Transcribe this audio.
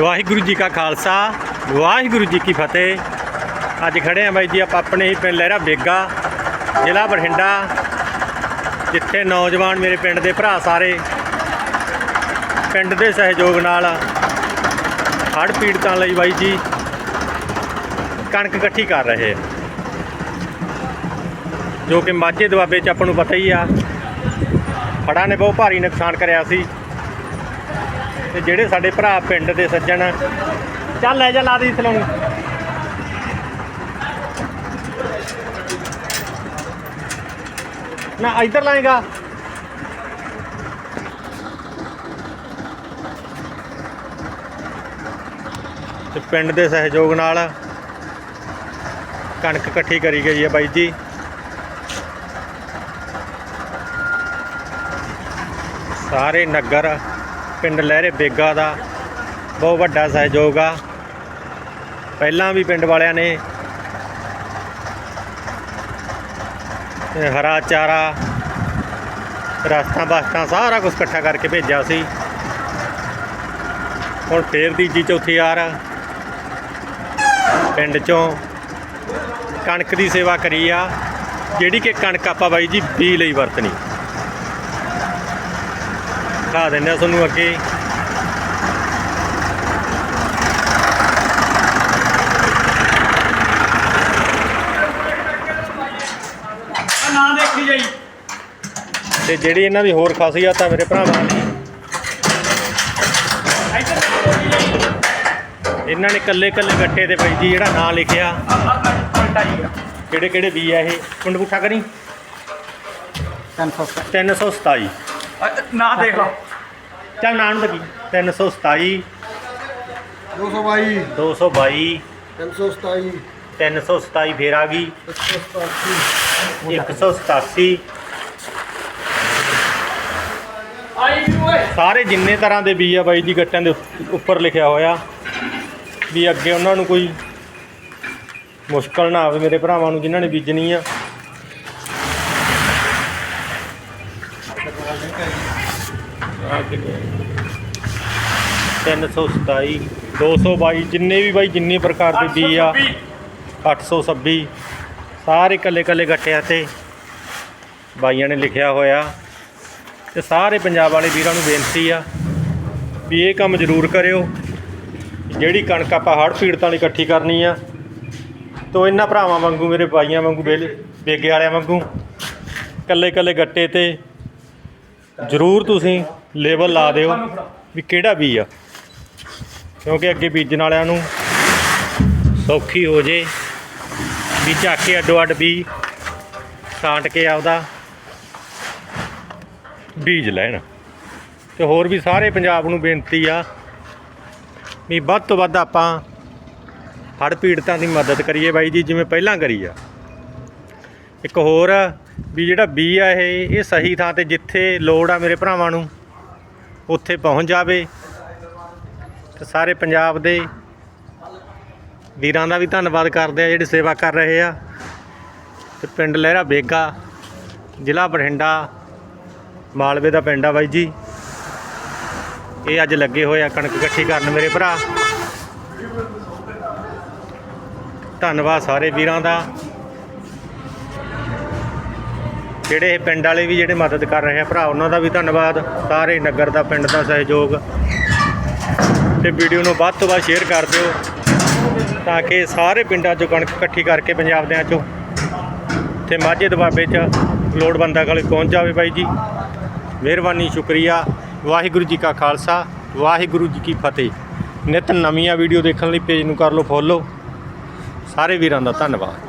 ਵਾਹਿਗੁਰੂ ਜੀ ਕਾ ਖਾਲਸਾ, ਵਾਹਿਗੁਰੂ ਜੀ ਕੀ ਫਤਿਹ। ਅੱਜ ਖੜੇ ਆ ਬਾਈ ਜੀ, ਆਪਾਂ ਆਪਣੇ ਹੀ ਪਿੰਡ ਲਹਿਰਾ ਬੇਗਾ, ਜ਼ਿਲ੍ਹਾ ਬਠਿੰਡਾ, ਜਿੱਥੇ ਨੌਜਵਾਨ ਮੇਰੇ ਪਿੰਡ ਦੇ ਭਰਾ ਸਾਰੇ ਪਿੰਡ ਦੇ ਸਹਿਯੋਗ ਨਾਲ ਹੜ੍ਹ ਪੀੜਤਾਂ ਲਈ ਬਾਈ ਜੀ ਕਣਕ ਇਕੱਠੀ ਕਰ ਰਹੇ ਜੋ ਕਿ ਮਾਝੇ ਦੁਆਬੇ 'ਚ ਆਪਾਂ ਨੂੰ ਪਤਾ ਹੀ ਆ। ਹੜ੍ਹਾਂ ਨੇ ਬਹੁਤ ਭਾਰੀ ਨੁਕਸਾਨ ਕਰਿਆ ਸੀ। ਤੇ ਜਿਹੜੇ ਸਾਡੇ ਭਰਾ ਪਿੰਡ ਦੇ ਸੱਜਣ ਚੱਲ ਲੈ ਜਾ, ਲਾ ਦੀ ਸਲਾਉਣੀ ਨਾ, ਇੱਧਰ ਲਾਏਗਾ। ਤੇ ਪਿੰਡ ਦੇ ਸਹਿਯੋਗ ਨਾਲ ਕਣਕ ਇਕੱਠੀ ਕਰੀ ਗਈ ਹੈ ਬਾਈ ਜੀ। ਸਾਰੇ ਨਗਰ ਪਿੰਡ ਲਹਿਰੇ ਬੇਗਾ ਦਾ ਬਹੁਤ ਵੱਡਾ ਸਹਿਯੋਗ ਆ। ਪਹਿਲਾਂ ਵੀ ਪਿੰਡ ਵਾਲਿਆਂ ਨੇ ਹਰਾ ਚਾਰਾ, ਰਸਤਾ ਬਸਤਾ ਸਾਰਾ ਕੁਝ ਇਕੱਠਾ ਕਰਕੇ ਭੇਜਿਆ ਸੀ। ਹੁਣ ਫੇਰ ਤੀਜੀ ਚੌਥੀ ਵਾਰ ਪਿੰਡ ਚੋਂ ਕਣਕ ਦੀ ਸੇਵਾ ਕਰੀ ਆ, ਜਿਹੜੀ ਕਿ ਕਣਕ ਆਪਾਂ ਬਾਈ ਜੀ ਬੀ ਲਈ ਵਰਤਣੀ। ਦਿਖਾ ਦਿੰਦੇ ਆ ਤੁਹਾਨੂੰ ਅੱਗੇ। ਨਾ ਦੇਖੀ ਜਾਈ। ਤੇ ਜਿਹੜੀ ਇਹਨਾਂ ਦੀ ਹੋਰ ਖਾਸੀਅਤ ਆ ਮੇਰੇ ਭਰਾਵਾਂ ਦੀ ਇਹਨਾਂ ਨੇ ਕੱਲੇ ਕੱਲੇ ਗੱਟੇ ਤੇ ਬਾਈ ਜੀ ਜਿਹੜਾ ਨਾਂ ਲਿਖਿਆ। ਕਿਹੜੇ ਕਿਹੜੇ ਬੀ ਆ ਇਹ? ਕੁੰਡ ਪੁੱਠਾ ਕਰੀ? 327 ਨਾ ਦੇਖ ਲਓ ਚੱਲ ਨਾਂ ਨੂੰ ਲੱਗੀ। 327 222 222 327 327 ਫੇਰ ਆ ਗਈ। 187 187 ਆਈ ਵੀ ਓਏ ਸਾਰੇ ਜਿੰਨੇ ਤਰ੍ਹਾਂ ਦੇ ਬੀ ਆ ਬਾਈ ਜੀ ਗੱਟਿਆਂ ਦੇ ਉੱਪ- ਉੱਪਰ ਲਿਖਿਆ ਹੋਇਆ। ਵੀ ਅੱਗੇ ਉਹਨਾਂ ਨੂੰ ਕੋਈ ਮੁਸ਼ਕਲ ਨਾ ਆਵੇ ਮੇਰੇ ਭਰਾਵਾਂ ਨੂੰ ਜਿਨ੍ਹਾਂ ਨੇ ਬੀਜਣੀ ਆ। ਆਹ ਕਿੰਨੇ? 327 222 ਜਿੰਨੇ ਵੀ ਬਾਈ, ਜਿੰਨੇ ਪ੍ਰਕਾਰ ਦੇ ਬੀ ਆ 826 ਸਾਰੇ ਕੱਲੇ ਕੱਲੇ ਗੱਟਿਆਂ ਤੇ ਬਾਈਆਂ ਨੇ ਲਿਖਿਆ ਹੋਇਆ ਤੇ ਸਾਰੇ ਪੰਜਾਬ ਵਾਲੇ ਵੀਰਾਂ ਨੂੰ ਬੇਨਤੀ ਆ ਵੀ ਇਹ ਕੰਮ ਜ਼ਰੂਰ ਕਰਿਓ ਜਿਹੜੀ ਕਣਕ ਆਪਾਂ ਹੜ੍ਹ ਪੀੜਤਾਂ ਲਈ ਇਕੱਠੀ ਕਰਨੀ ਆ, ਤੋ ਇਹਨਾਂ ਭਰਾਵਾਂ ਵਾਂਗੂ, ਮੇਰੇ ਬਾਈਆਂ ਵਾਂਗੂ, ਬੇਲੇ ਬੇਗੇ ਵਾਲਿਆਂ ਵਾਂਗੂ ਕੱਲੇ ਕੱਲੇ ਗੱਟੇ ਤੇ ਜ਼ਰੂਰ ਤੁਸੀਂ ਲੇਬਲ ਲਾ ਦਿਓ ਵੀ ਕਿਹੜਾ ਬੀ ਆ। ਕਿਉਂਕਿ ਅੱਗੇ ਬੀਜਣ ਵਾਲਿਆਂ ਨੂੰ ਸੌਖੀ ਹੋ ਜੇ ਵੀ ਚੱਕ ਕੇ ਅੱਡੋ ਅੱਡ ਵੀ ਛਾਂਟ ਕੇ ਆਪਦਾ ਬੀਜ ਲੈਣ। ਤੇ ਹੋਰ ਵੀ ਸਾਰੇ ਪੰਜਾਬ ਨੂੰ ਬੇਨਤੀ ਆ ਵੀ ਵੱਧ ਤੋਂ ਵੱਧ ਆਪਾਂ ਹੜ੍ਹ ਪੀੜਤਾਂ ਦੀ ਮਦਦ ਕਰੀਏ ਬਾਈ ਜੀ ਜਿਵੇਂ ਪਹਿਲਾਂ ਕਰੀ ਆ। ਇੱਕ ਹੋਰ ਵੀ ਜਿਹੜਾ ਬੀ ਆ ਇਹ ਇਹ ਸਹੀ ਥਾਂ ਤੇ ਜਿੱਥੇ ਲੋੜ ਆ ਮੇਰੇ ਭਰਾਵਾਂ ਨੂੰ, ਉੱਥੇ ਪਹੁੰਚ ਜਾਵੇ। ਤੇ ਸਾਰੇ ਪੰਜਾਬ ਦੇ ਵੀਰਾਂ ਦਾ ਵੀ ਧੰਨਵਾਦ ਕਰਦੇ ਆ ਜਿਹੜੇ ਸੇਵਾ ਕਰ ਰਹੇ ਆ। ਤੇ ਪਿੰਡ ਲਹਿਰਾ ਬੇਗਾ, ਜ਼ਿਲ੍ਹਾ ਬਠਿੰਡਾ, ਮਾਲਵੇ ਦਾ ਪਿੰਡ ਆ ਬਾਈ ਜੀ। ਇਹ ਅੱਜ ਲੱਗੇ ਹੋਏ ਆ ਕਣਕ ਇਕੱਠੀ ਕਰਨ ਮੇਰੇ ਭਰਾ। ਧੰਨਵਾਦ ਸਾਰੇ ਵੀਰਾਂ ਦਾ। ਜਿਹੜੇ ਇਹ ਪਿੰਡ ਵਾਲੇ ਵੀ ਜਿਹੜੇ ਮਦਦ ਕਰ ਰਹੇ ਆ ਭਰਾ, ਉਹਨਾਂ ਦਾ ਵੀ ਧੰਨਵਾਦ। ਸਾਰੇ ਨਗਰ ਦਾ, ਪਿੰਡ ਦਾ ਸਹਿਯੋਗ। ਤੇ ਵੀਡੀਓ ਨੂੰ ਵੱਧ ਤੋਂ ਵੱਧ ਸ਼ੇਅਰ ਕਰ ਦਿਓ, ਤਾਂ ਕਿ ਸਾਰੇ ਪਿੰਡਾਂ 'ਚੋਂ ਕਣਕ ਇਕੱਠੀ ਕਰਕੇ ਪੰਜਾਬ ਦਿਆਂ 'ਚੋਂ ਤੇ ਮਾਝੇ ਦੁਆਬੇ 'ਚ ਲੋੜਵੰਦਾਂ ਕੋਲ ਪਹੁੰਚ ਜਾਵੇ ਬਾਈ ਜੀ। ਮਿਹਰਬਾਨੀ, ਸ਼ੁਕਰੀਆ। ਵਾਹਿਗੁਰੂ ਜੀ ਕਾ ਖਾਲਸਾ, ਵਾਹਿਗੁਰੂ ਜੀ ਕੀ ਫਤਿਹ। ਨਿਤ ਨਵੀਆਂ ਵੀਡੀਓ ਦੇਖਣ ਲਈ ਪੇਜ ਨੂੰ ਕਰ ਲਓ, ਫੋਲੋ। ਸਾਰੇ ਵੀਰਾਂ ਦਾ ਧੰਨਵਾਦ।